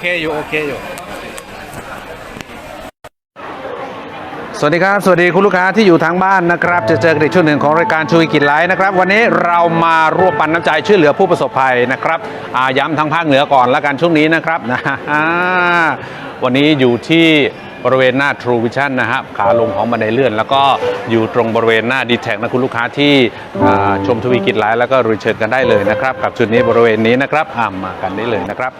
เคอยู่โอเคอยู่สวัสดีครับ สวัสดีคุณลูกค้าที่อยู่ทางบ้านนะครับ จะเจอกันอีกช่วงหนึ่งของรายการช่วยกินไลฟ์นะครับ วันนี้เรามาร่วมปันน้ำใจช่วยเหลือผู้ประสบภัยนะครับอาย้ำทางภาคเหนือก่อนแล้วกันช่วงนี้นะครับนะวันนี้อยู่ที่บริเวณหน้า True Vision นะครับขาลงของบันไดเลื่อน แล้วก็อยู่ตรงบริเวณหน้า d t แทนะคุณลูกค้าที่ชมทวีกิจไลฟ์แล้วก็รีเชิญกันได้เลยนะครับ กับจุดนี้บริเวณนี้นะครับอ่ามากันได้เลยนะครับ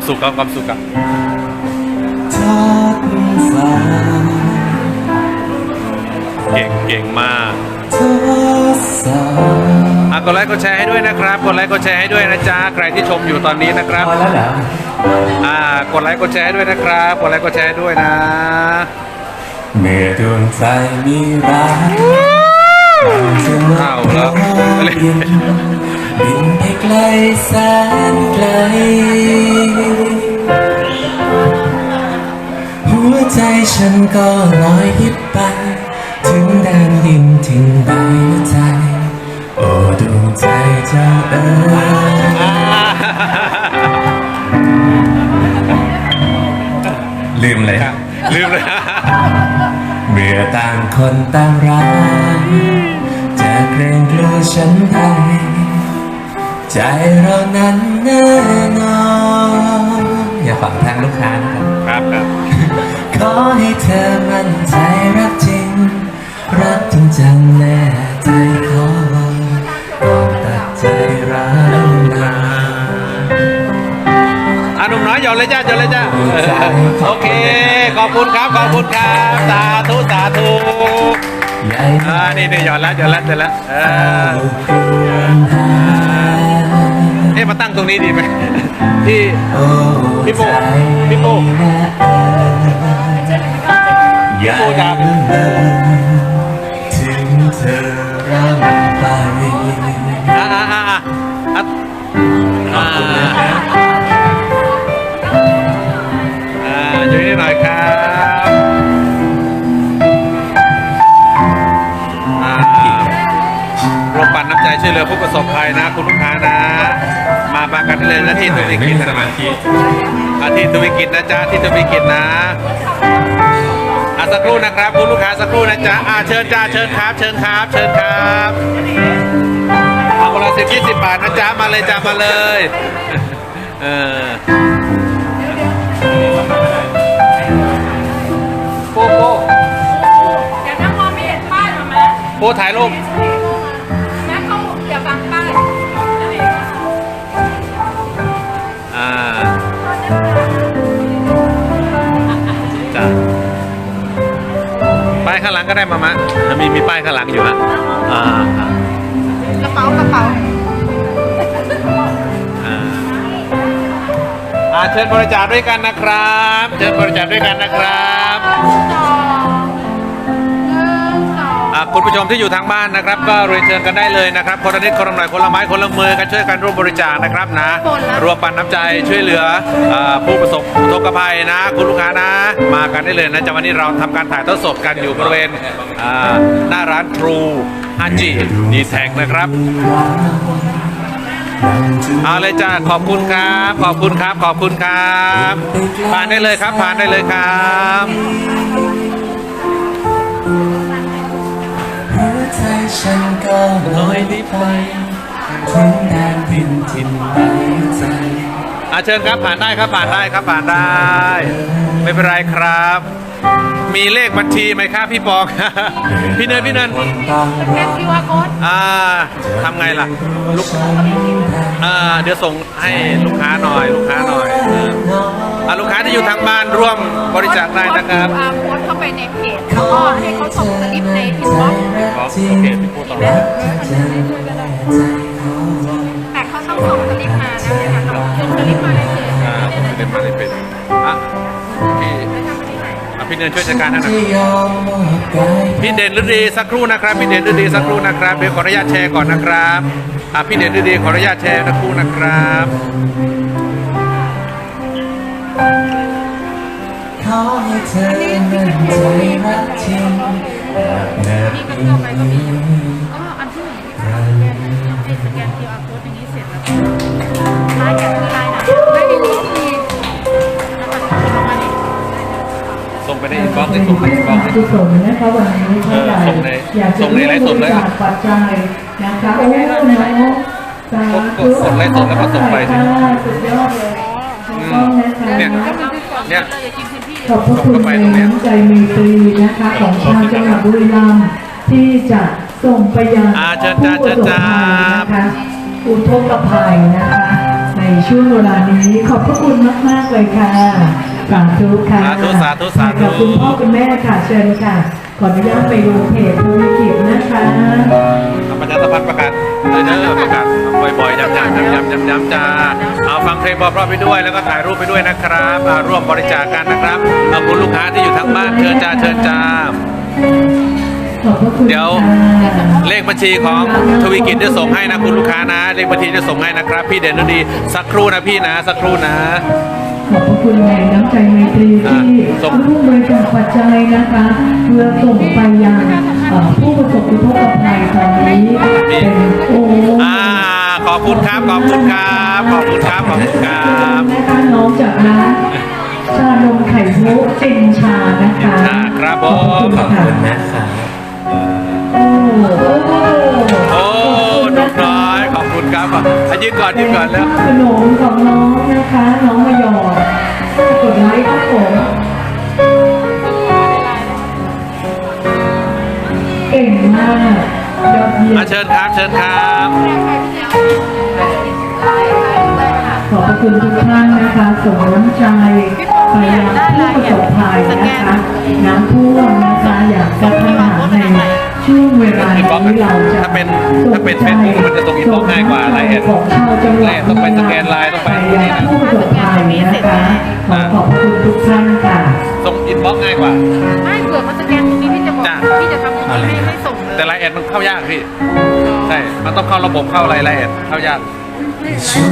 ความสุขครับความสุขครับทดสอบเก่งเก่งมากทดสอบอะกดไลค์กดแชร์ให้ด้วยนะครับ กดไลค์กดแชร์ให้ด้วยนะจ๊ะใครที่ชมอยู่ตอนนี้นะครับพอแล้วเหรออ่ากดไลค์กดแชร์ให้ด้วยนะครับ กดไลค์กดแชร์ให้ด้วยนะ เมื่อดวงใจมีรักเราจะมาเอาแล้ว บินบินไปไกลแสนไกล หัวใจฉันก็ลอยยิบไป ถึงแดนดินถึงใบใจ โอ้ดวงใจเจ้าเอ๋ยลืมเลยลืมเลยเมื่อต่างคนต่างรักจะเกรงกลัวฉันใด ใจเรานั้นแน่นอนอย่าฝังทางลูกค้านะครับ ครับครับขอให้เธอมั่นใจรักจริง รักจริงจังแน่ใจขอก่อนตัดใจรักนาอะหนุ่มน้อยหย่อนเลยจ้าหย่อนเลยจ้าโอเค ขอบคุณครับ ขอบคุณครับ สาธุ สาธุใหญ่อ่านี่นี่หย่อนแล้วหย่อนแล้วเสร็จแล้วเออ ควรหาเอ๊ะมาตั้งตรงนี้ดีไหมที่โอ้พี่โป้ใจพี่โป้แน่เอ่ยอย่าพี่โป้ครับถึงเธอร่ำไปอ่าอ่าอ่าอ่าอะอ่าอ่าอยู่นี่หน่อยครับอ่ารวมปันน้ำใจช่วยเหลือผู้ประสบภัยนะ คุณลูกค้านะ มาปากันได้เลยนะที่ทวีกิจนะอาที่ทวีกิจนะจ๊ะที่ทวีกิจนะอะสักครู่นะครับคุณลูกค้าสักครู่นะจ๊ะอ่าเชิญจ้าเชิญครับ เชิญครับ เชิญครับเอาคนละสิบยี่สิบบาทนะจ๊ะมาเลยจ้ามาเลยเออโป๊ะโป๊ะเดี๋ยวนั่งมองไม่เห็นป้ายหรอแม่โป๊ะถ่ายรูป ป้ายข้างหลังก็ได้มามะมีมีป้ายข้างหลังอยู่ฮะอ่าอ่ากระเป๋ากระเป๋าอ่าอ่าเชิญบริจาคด้วยกันนะครับ เชิญบริจาคด้วยกันนะครับ คุณผู้ชมที่อยู่ทางบ้านนะครับ ก็เรียนเชิญกันได้เลยนะครับคนละนิดคนละหน่อยคนละไม้คนละมือกันช่วยกันร่วมบริจาคนะครับนะ รวมปันน้ำใจช่วยเหลืออ่าผู้ประสบอุทกภัยนะ คุณลูกค้านะ มากันได้เลยนะจะวันนี้เราทำการถ่ายทอดสดกันอยู่บริเวณอ่าหน้าร้าน True 5G d t a c นะครับ เอาเลยจ้าขอบคุณครับ ขอบคุณครับ ขอบคุณครับ ผ่านได้เลยครับ ผ่านได้เลยครับหั ฉันก็ลอยลิบไปถึงแดนดินถิ่นใบใจอาเชิญครับผ่านได้ครับผ่านได้ครับผ่านได้ ไม่เป็นไรครับ มีเลขบัญชีไหมครับพี่ปอง พี่เนินพี่เนินคนต่างแม่รักคิวอาร์โค้ดอ่าทำไงล่ะลูกฉันได้อ่าเดี๋ยวส่งให้ลูกค้าหน่อยลูกค้าหน่อยเออ อ่าลูกค้าที่อยู่ทางบ้านร่วมบริจาคได้นะครับ โพสต์เข้าไปในเพจแล้วก็ให้เขาส่งสลิปในอินบ็อกซ์โอเคพี่พูดต่อรักจริงแน่ใจขอแต่เขาต้องส่งสลิปมานะเนี่ยค่ะส่งสลิปมาในเพจอ่าผมไม่ได้มาได้เป็นอะพี่อะพี่เนินช่วยจัดการให้หน่อยที่ยอมมอบกายพี่เด่นฤดีสักครู่นะครับพี่เด่นฤดีสักครู่นะครับเดี๋ยวขออนุญาตแชร์ก่อนนะครับอะพี่เด่นฤดีขออนุญาตแชร์สักครู่นะครับ เธอมั่นใจรักจริงแบบแบบนี่ก็นี้เข้าไปก็มีกอันที่หนึ่งที่ทำให้สแกน QR code อย่างนี้เสร็จแล้วลายจากคือลายไหนไม่ได้รู้มีแล้วมันกดลงมานี่ส่งไปในอินบ็อกซ์ส่งในอินบ็อกซ์กุศลนะคะวันนี้ท่าใดส่งในอยากจะส่งในไลฟ์สดเลยบริจาคปัจจัยนะคะโอ้ยน้องสาธุกดส่งไลฟ์สดแล้วก็ส่งไปสิสุดยอดเลยถูกต้องนะคะเนี่ยเนี่ย ขอบพระคุณในน้ำใจมีตรีนะคะของชาวจังหวัดบุรีรัมย์ที่จะส่งไปยังผู้ประสบภัยนะคะอุทกภัยนะคะ ในช่วงเวลานี้ขอบพระคุณมากๆเลยค่ะสาธุค่ะสาธุสาธุสาธุขอบคุณพ่อคุณแม่ค่ะเชิญค่ะ ขออนุญาตไปดูเพจธุรกิจนะคะทำประชาสัมพันธ์ประกาศเลยเด้อประกาศ บ่อยๆย้ำๆย้ำๆย้ำๆย้ำๆจ้าเอาฟังเพลงเพราะๆไปด้วยแล้วก็ถ่ายรูปไปด้วยนะครับอ่าร่วมบริจาคกันนะครับเอาคุณลูกค้าที่อยู่ทางบ้านเชิญจ้าเชิญจ้าขอบพระคุณเดี๋ยวค่ะเลขบัญชีของทวีกิจจะส่งให้นะคุณลูกค้านะ เลขบัญชีจะส่งให้นะครับ พี่เด่นดีสักครู่นะพี่นะสักครู่นะขอบพระคุณในน้ำใจไมตรีที่อะส่งร่วมบริจาคปัจจัยนะคะเพื่อส่งไปยังเอ่อผู้ประสบอุทกภัยตอนนี้เป็นโอ้อ่า ขอบคุณครับ ขอบคุณครับ ขอบคุณครับ ขอบคุณครับนะคะน้องจากร้านชานมไข่มุกเจนชานะคะชาครับผมขอบคุณนะครับโอ้โอ้น้องน้อยขอบคุณครับอะยืนก่อนยืนก่อนแล้วขนมของน้องนะคะ น้องมายอดกดไลค์ครับผมเก่งมากยอดเยี่ยมเชิญครับ เชิญครับ คุณทุกท่านนะคะส่งน้ำใจไปยังผู้ประสบภัยนะคะน้ำท่วมนะคะอยากจะทหารในช่วงเวลานี้เราจะถ้าเป็นถ้าเป็น Facebook มันจะส่ง inbox ง่ายกว่าไลน์แอดของชาวจังหวัดไลน์ต้องไปสแกนไลน์ต้องไปยังผู้ประสบภัยนะคะขอขอบคุณทุกท่านค่ะส่งอินบ็อกง่ายกว่าไม่เผื่อมันสแกนตรงนี้พี่จะบอกจ้ะพี่จะทำตรงนี้ให้ไม่ส่งเลยแต่ไลน์แอดมันเข้ายากพี่ใช่มันต้องเข้าระบบเข้าไลน์ไลน์แอดเข้ายากช่วง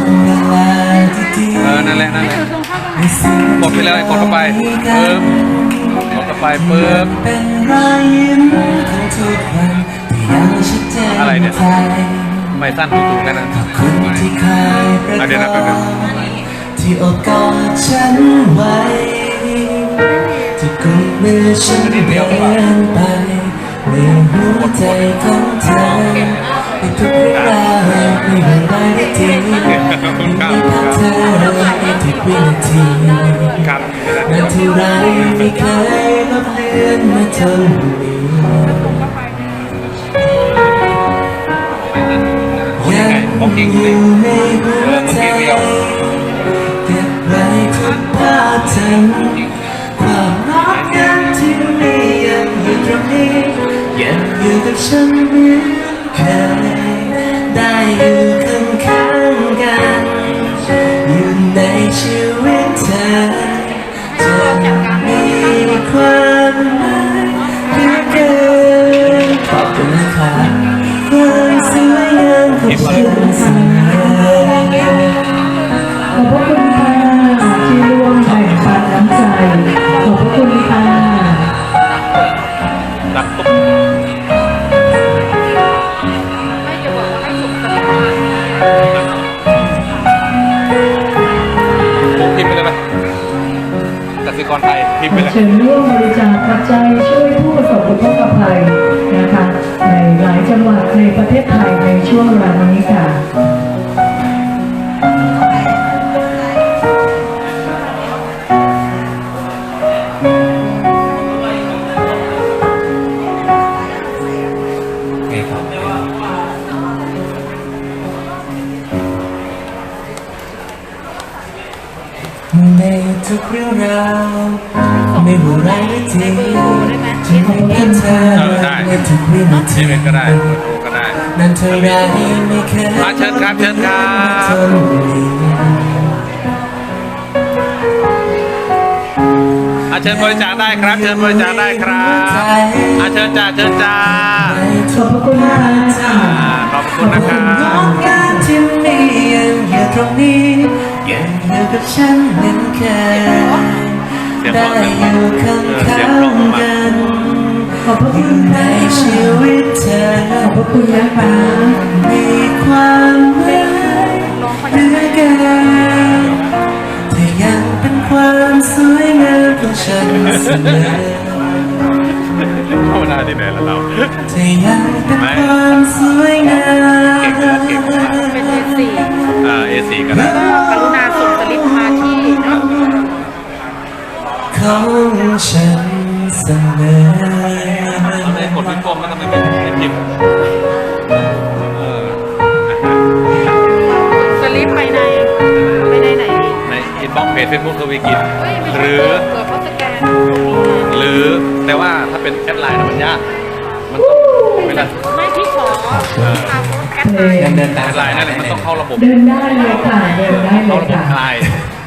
เวลาดีๆเออ นั่นแหละ นั่นแหละตรงเข้ากันในสิ่งกดไปเลย กดเข้าไปปึ๊บกดเข้าไปปึ๊บเป็นรอยยิ้มของทุกวันที่ยังชัดเจนอะไรเนี่ยใจทำไม่สั้นถูกๆกันนะขอบคุณที่คอยประอะเดี๋ยวคนะอแป๊บนึงงที่โอบกอดฉันไว้ที่กุมมือฉันเดินไปในหัวใจของเธอ ในทุกเรื่องราวไม่เวลาได้ทีอยู่ในภาพเธอในทุกวินาทีครับนานเท่าไรไม่เคยลบเลือนมาจนมียังอยู่ในหัวใจเก็บไว้ทุกภาพจำความรักยังที่มียังอยู่ตรงนี้ยังอยู่กับฉันเหมือน เคยได้อยู่ข้าง นะคะ ในหลายจังหวัดในประเทศไทยในช่วงเวลานี้ค่ะไงครับในทุกเรื่องราวไม่ว่าไรไทุกวินาทีพิมพ์ก็ได้เปิดดูก็ได้นานเท่าไรไม่เคยอะเชิญครับเชิญครับอาเชิญบริจาคได้ครับ เชิญบริจาคได้ครับอาเชิญจ้าเชิญจ้าขอบคุณค่ะอ่าขอบคุณนะครับน้อบงารที่มียังอยู่ตรงนี้ยังอยู่กับฉันเหมือนเคยได้อยู่ข้างๆกัน ขอบพระคุยู่ณในชีวิตเธอขอบพระคุณนะคะมีความหมายเหลือเกินเธอยังเป็นความสวยงามของฉันเสมอเข้าได้ที่ไหนแล้วเราเธอยังเป็นความสวยงามเป็นเลนสี่อ่า A4 ก็ได้ก็กรุณาส่งสลิปมาที่เนาะของฉันเสมอ เราได้กดเป็นกลมแล้วทำไมไม่ไม่พิมพ์เออสลิปภายในภายในไหนดีในอินบ็อกเพจเฟซบุ๊กทวีกิจเฮ้ยไม่หใช่รือ เกิดเขาสแกนหรือแต่ว่าถ้าเป็นแอดไลน์น่ะมันยาก มันต้องเวลาไม่พี่ขออาโพสแอดไลน์ยังเดินตามแอดไลน์นั่นแหละมันต้องเข้าระบบเดินได้เลยค่ะ เดินได้เลเข้ายระบบค่ะ ไลน์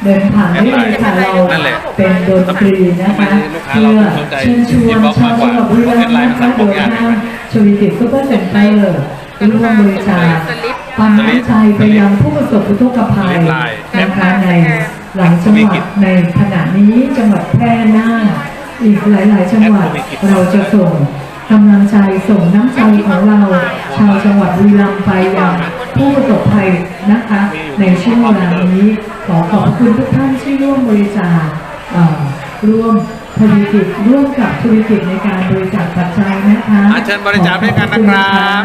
เดินผ่านได้เลยค่ะเรานั่นแหละเป็นดนตรีนะคะลูกค้าเพื่เราอสนใจเชิญชวน inbox ชาวจังหวัดบุรีรัมย์นะคะโดยทางชวิติซุปเปอร์เซ็นเตอร์ร่วมบริจาคปันน้ำใจไปยังผู้ประสบอุทกภัยนะคะในหลายจังหวัดในขณะนี้จังหวัดแพร่น่านอีกหลาย ๆ จังหวัดเราจะส่ง กำลังใจส่งน้ำใจของเรา ชาวจังหวัดบุรีรัมย์ไปยังผู้ประสบภัยนะคะ ในช่วงเวลานี้ขอขอบคุณทุกท่านที่ร่วมบริจาคเอ่อร่วมผลิตร่วมกับธุรกิจในการบริจาคปัจจัยนะคะอะเชิญบริจาคด้วยกันนะครับ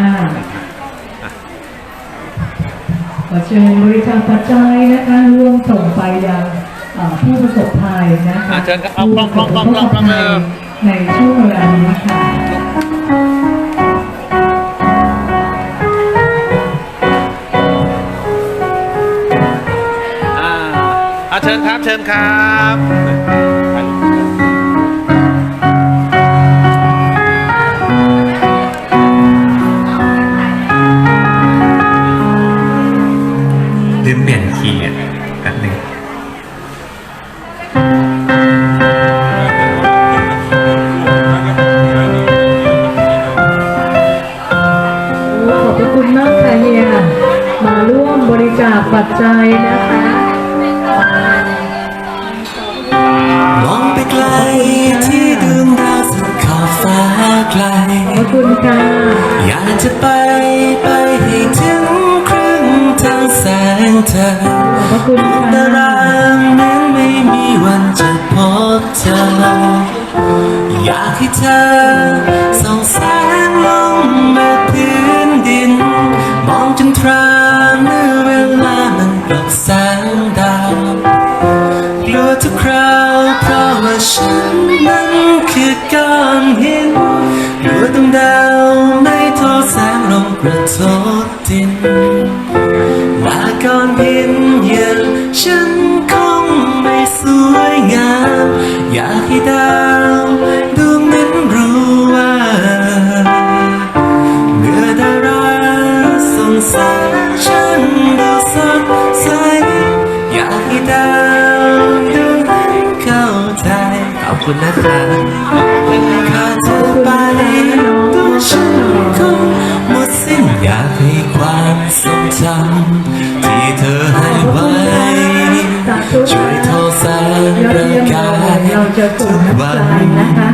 ขอเชิญบริจาคปัจจัยนะคะร่วมส่งไปยังเอ่อผู้ประสบภัยนะคะอะเชิญครับเอากล้องกล้องกล้องกล้องกล้องเออในช่วงเวลานี้ค่ะ อะเชิญครับ เชิญครับลืมเปลี่ยนคีย์ เธอขอบคุณตาค่ะรางนั้นไม่มีวันจะพบเธอ อยากให้เธอส่องแสงลงมาพื้นดิน มองจนทราเมื่อเวลามันกลบแสงดาวกลัวทุกคราวเพราะว่าฉันนั้นคือก้อนหินกลัวดวงดาวไม่ทอแสงลงกระทบดิน เร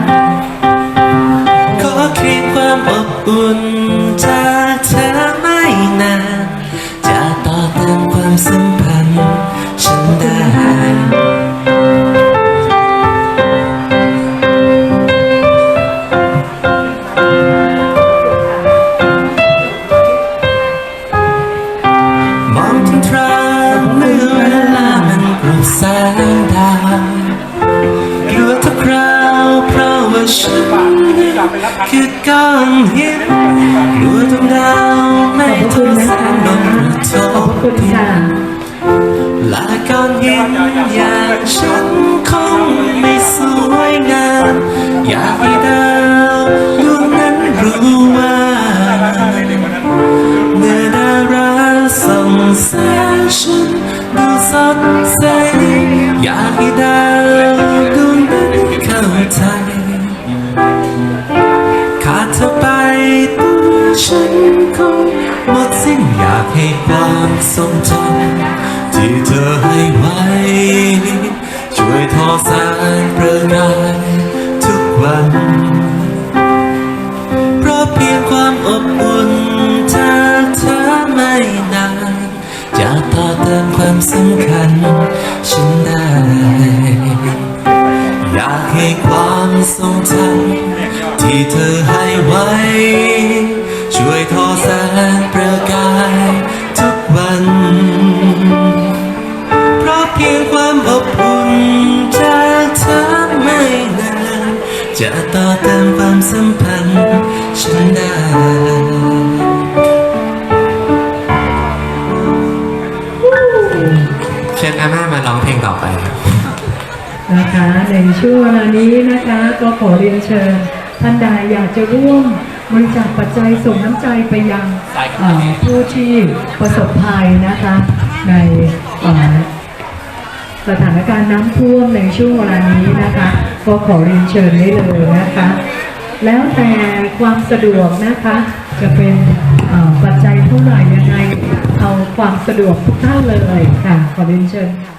คือก้อนหินกลัวดวงดาวไม่ขอบพระทคุณนนะแสคะงลงกระทขอบบพระคุณดินค่ะและก้อนหินอย่างฉันคงไม่สวยงามอยากให้ดาวดวงนั้นรู้ว่าเมื่อดาราส่องแสงฉันดูสดใสอยากให้ดาวดวงนั้นเข้าใจ นคงหมดสิ้นอยากให้ความทรงจำที่เธอให้ไว้ ช่วยทอแสงประกายทุกวัน เพราะเพียงความอบอุ่นจากเธอไม่นานจะต่อเติมความสำคัญ นะคะในช่วงเวลานี้นะคะ ก็ขอเรียนเชิญ ท่านใดอยากจะร่วมบริจาคปัจจัยส่งน้ำใจไปยังเอ่อผู้ที่ประสบภัยนะคะ ในเอ่อสถานการณ์น้ำท่วมในช่วงเวลานี้นะคะ ก็ขอเรียนเชิญได้เลยนะคะ แล้วแต่ความสะดวกนะคะ จะเป็นเอ่อปัจจัยเท่าไหร่ยังไงเอาความสะดวกทุกท่านเลยค่ะ ขอเรียนเชิญค่ะ